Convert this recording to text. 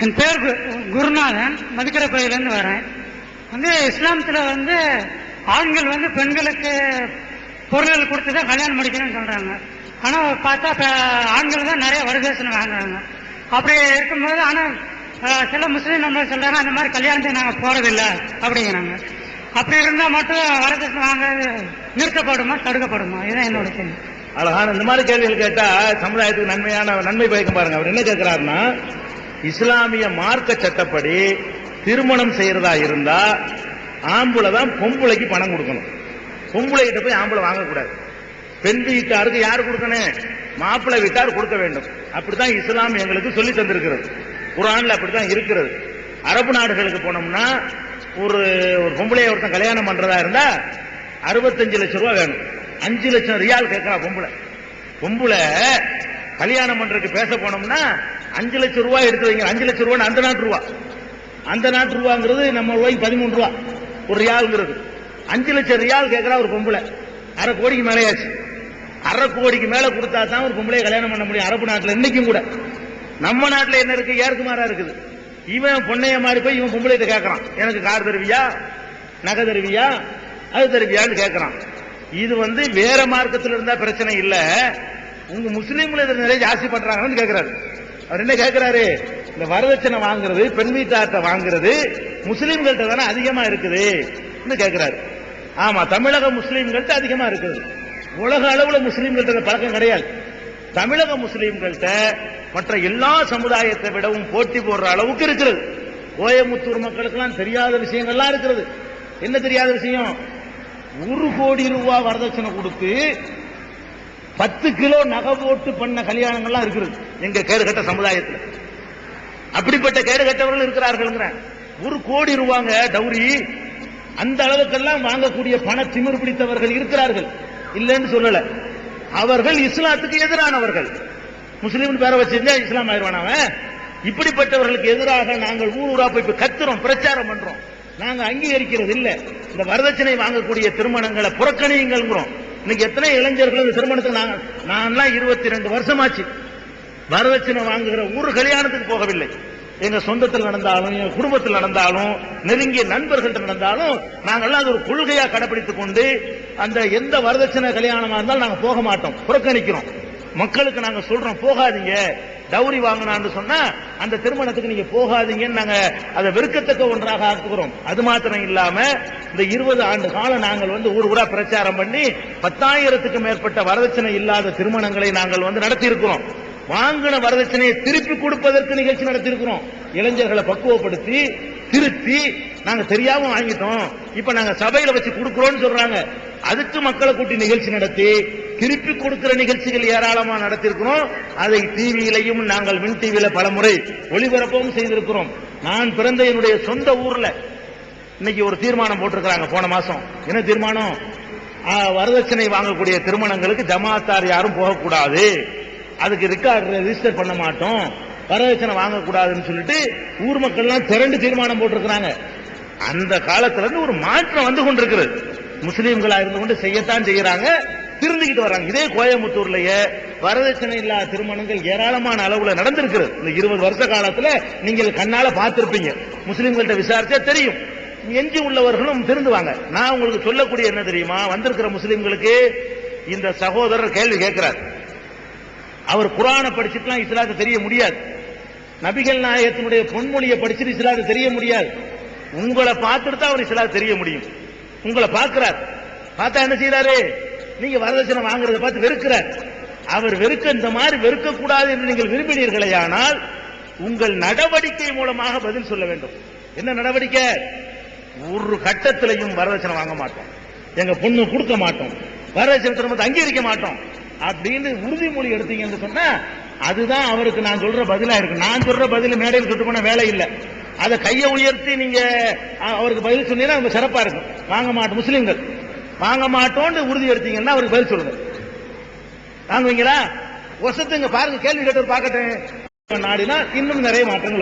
என் பேர் கு- குருநாதன் மதுக்கரை பகுதியிலேருந்து வரேன். வந்து இஸ்லாமத்தில் வந்து ஆண்கள் வந்து பெண்களுக்கு பொருள்கள் கொடுத்து தான் கல்யாணம் முடிக்கணும்னு சொல்கிறாங்க ஆனால் பார்த்தா ஆண்கள் தான் நிறைய வரதட்சணை வாங்குறாங்க. அப்படி இருக்கும்போது ஆனால் சில முஸ்லீம் நம்ம சொல்கிறாங்க அந்த மாதிரி கல்யாணத்துக்கு நாங்கள் போகிறதில்ல அப்படிங்கிறாங்க. அப்படி இருந்தால் மட்டும் வரதட்சணை வாங்குறது நிறுத்தப்படுமா தடுக்கப்படுமா? இதுதான் என்னோட கேள்வி. அழகான இந்த மாதிரி கேள்விகள் கேட்டால் சமுதாயத்துக்கு நன்மையான நன்மை பயக்கம் பாருங்க. அவர் என்ன கேட்கிறாருன்னா இஸ்லாமிய மார்க்க சட்டப்படி திருமணம் செய்யறதா இருந்தா ஆம்பளை தான் பொம்பளைக்கு பணம் கொடுக்கணும். பொம்பளை கிட்ட போய் ஆம்பளை வாங்கக்கூடாது. பெண் வீட்டாருக்கு யார் கொடுக்கணும்? மாப்பிள்ளை வீட்டார் கொடுக்க வேண்டும். அப்படித்தான் இஸ்லாம் எங்களுக்கு சொல்லி தந்திருக்கிறது. குரான்ல அப்படித்தான் இருக்கிறது. அரபு நாடுகளுக்கு போனோம்னா ஒரு ஒரு பொம்பளைய ஒருத்தன் கல்யாணம் பண்றதா இருந்தா அறுபத்தஞ்சு லட்சம் ரூபாய் வேணும். அஞ்சு லட்சம் ரியால் கேட்கறா பொம்பளை. பொம்பளை கல்யாணம் பண்றதுக்கு பேச போனோம்னா அஞ்சு லட்சம் ரூபாய் எடுத்து வைங்க. அஞ்சு லட்சம் ரூபாய் அந்த நாட்டு ரூபா. அந்த நாட்டு ரூபாங்கிறது நம்ம ரூபாய்க்கு பதிமூணு ரூபா. ஒரு ரியாலுங்கிறது. அஞ்சு லட்சம் ரியால் கேட்கறா ஒரு பொம்பளை. அரை கோடிக்கு மேலேயாச்சு. அரை கோடிக்கு மேல கொடுத்தா தான் ஒரு பொம்பளைய கல்யாணம் பண்ண முடியும். அரபு நாட்டுல இன்னைக்கும் கூட. நம்ம நாட்டுல என்ன இருக்கு? ஏற்குமாறா இருக்குது. இவன் பொண்ணைய மாதிரி போய் இவன் பொம்பளைகிட்ட கேட்கறான் எனக்கு கார் தருவியா? நகை தருவியா? அது தருவியான்னு கேட்கறான் இது வந்து வேற மார்க்கத்தில் இருந்தா பிரச்சனை இல்லை. உங்க முஸ்லீம்ல இதில் நிறைய ஜாஸ்தி பண்றாங்கன்னு கேட்கிறாரு அவர் என்ன கேட்கிறாரு இந்த வரதட்சணை வாங்குறது பெண் வீட்டார்ட்ட வாங்குறது முஸ்லீம்கள்ட்ட தானே அதிகமா இருக்குது கேட்கிறாரு ஆமா தமிழக முஸ்லீம்கள்ட்ட அதிகமா இருக்குது. உலக அளவுல முஸ்லீம்கள்ட்ட பழக்கம் கிடையாது. தமிழக முஸ்லீம்கள்ட்ட மற்ற எல்லா சமுதாயத்தை விடவும் போட்டி போடுற அளவுக்கு இருக்கிறது. கோயமுத்தூர் மக்களுக்கெல்லாம் தெரியாத விஷயங்கள்லாம் இருக்கிறது என்ன தெரியாத விஷயம்? ஒரு கோடி ரூபாய் வரதட்சணை கொடுத்து பத்து கிலோ நகை போட்டு பண்ண கல்யாணங்கள்லாம் இருக்கிறது எங்க கேடுகட்ட சமுதாயத்தில். அப்படிப்பட்ட கேடுகட்டவர்கள் இருக்கிறார்கள் ஒரு கோடி ரூபாங்க டௌரி. அந்த அளவுக்கெல்லாம் வாங்கக்கூடிய பண திமிர் பிடித்தவர்கள் இருக்கிறார்கள். இல்லைன்னு சொல்லல. அவர்கள் இஸ்லாத்துக்கு எதிரானவர்கள். முஸ்லீம் பேரை வச்சிருந்தா இஸ்லாம் ஆயிடுவான் அவன்? இப்படிப்பட்டவர்களுக்கு எதிராக நாங்கள் ஊர் ஊரா போய் கத்துறோம் பிரச்சாரம் பண்றோம். நாங்க அங்கீகரிக்கிறது இல்ல இந்த வரதட்சணை வாங்கக்கூடிய திருமணங்களை புறக்கணியுங்கள்ங்கிறோம். இன்னைக்கு எத்தனை இளைஞர்கள் இந்த திருமணத்துக்கு நாங்கள் நான்லாம் இருபத்தி ரெண்டு வருஷமாச்சு. வரதட்சணை வாங்குகிற ஒரு கல்யாணத்துக்கு போகவில்லை. எங்க சொந்தத்தில் நடந்தாலும் எங்க குடும்பத்தில் நடந்தாலும் நெருங்கிய நண்பர்கள்ட்ட நடந்தாலும் நாங்கள்லாம் அது ஒரு கொள்கையா கடைபிடித்துக் கொண்டு அந்த எந்த வரதட்சணை கல்யாணமா இருந்தாலும் நாங்க போக மாட்டோம். புறக்கணிக்கிறோம். மக்களுக்கு நாங்க சொல்றோம் போகாதீங்க. டவுரி வாங்கினான்னு சொன்னா அந்த திருமணத்துக்கு நீங்க போகாதீங்கன்னு நாங்க அதை வெறுக்கத்தக்க ஒன்றாக ஆக்குகிறோம். அது மாத்திரம் இல்லாம இந்த இருபது ஆண்டு காலம் நாங்கள் வந்து ஊர் ஊரா பிரச்சாரம் பண்ணி பத்தாயிரத்துக்கு மேற்பட்ட வரதட்சணை இல்லாத திருமணங்களை நாங்கள் வந்து நடத்தி இருக்கிறோம் வாங்கின வரதட்சணையை திருப்பி கொடுப்பதற்கு நிகழ்ச்சி நடத்தி இருக்கிறோம் இளைஞர்களை பக்குவப்படுத்தி திருத்தி நாங்க தெரியாம வாங்கிட்டோம். இப்ப நாங்க சபையில வச்சு கொடுக்கிறோம்னு சொல்றாங்க. அதுக்கு மக்களை கூட்டி நிகழ்ச்சி நடத்தி திருப்பி கொடுக்கிற நிகழ்ச்சிகள் ஏராளமா நடத்திருக்கிறோம் அதை டிவியிலையும் நாங்கள் மின் டிவியில பல முறை ஒளிபரப்பவும் செய்திருக்கிறோம். நான் பிறந்த என்னுடைய சொந்த ஊர்ல இன்னைக்கு ஒரு தீர்மானம் போட்டிருக்கிறாங்க. போன மாசம். என்ன தீர்மானம்? வரதட்சணை வாங்கக்கூடிய திருமணங்களுக்கு ஜமாத்தார் யாரும் போகக்கூடாது. அதுக்கு ரெக்கார்டு ரிஜிஸ்டர் பண்ண மாட்டோம். வரதட்சணை வாங்கக்கூடாதுன்னு சொல்லிட்டு ஊர் மக்கள்லாம் திரண்டு தீர்மானம் போட்டிருக்கிறாங்க. அந்த காலத்துல இருந்து ஒரு மாற்றம் வந்து கொண்டிருக்கிறது. முஸ்லீம்களா இருந்து கொண்டு செய்யத்தான் செய்யறாங்க. திருந்திக்கிட்டு வராங்க. இதே கோயம்புத்தூர்லயே வரதட்சணை இல்லாத திருமணங்கள் ஏராளமான அளவுல நடந்திருக்கிறது. இந்த இருபது வருஷ காலத்துல நீங்கள் கண்ணால பார்த்திருப்பீங்க. முஸ்லிம்கள்ட்ட விசாரிச்சா தெரியும். எஞ்சி உள்ளவர்களும் திருந்துவாங்க. நான் உங்களுக்கு சொல்லக்கூடிய என்ன தெரியுமா? வந்திருக்கிற முஸ்லீம்களுக்கு இந்த சகோதரர் கேள்வி கேட்கிறார். அவர் குரானை படிச்சுட்டுலாம் இஸ்லாத்தை தெரிய முடியாது. நபிகள் நாயகத்தினுடைய பொன்மொழியை படிச்சுட்டு இஸ்லாத்தை தெரிய முடியாது. உங்களை பார்த்துட்டு தான் அவர் இஸ்லாத்தை தெரிய முடியும். உங்களை பார்க்கிறார். பார்த்தா என்ன செய்யறாரு நீங்க வரதட்சணை வாங்குறத பார்த்து வெறுக்கிறார் அவர் வெறுக்க இந்த மாதிரி வெறுக்க கூடாது என்று நீங்கள் விரும்பினீர்களே ஆனால் உங்கள் நடவடிக்கை மூலமாக பதில் சொல்ல வேண்டும். என்ன நடவடிக்கை? ஒரு கட்டத்திலையும் வரதட்சணை வாங்க மாட்டோம். எங்க பொண்ணு கொடுக்க மாட்டோம். வரதட்சணை திரும்ப அங்கீகரிக்க மாட்டோம். அப்படின்னு உறுதிமொழி எடுத்தீங்கன்னு சொன்னா அதுதான் அவருக்கு நான் சொல்ற பதிலா இருக்கு. நான் சொல்ற பதில் மேடையில் சுட்டு போன வேலை இல்லை. அதை கையை உயர்த்தி நீங்க அவருக்கு பதில் சொன்னீங்கன்னா அவங்க சிறப்பா இருக்கும். வாங்க மாட்டோம். முஸ்லீம்கள். வாங்க மாட்டோம்னு உறுதி எடுத்தீங்கன்னா அவருக்கு பதில் சொல்லுங்க. வாங்குவீங்களா? வருஷத்துங்க பாருங்க கேள்வி கேட்டு பார்க்கட்டும். நாடினா இன்னும் நிறைய மாற்றங்கள்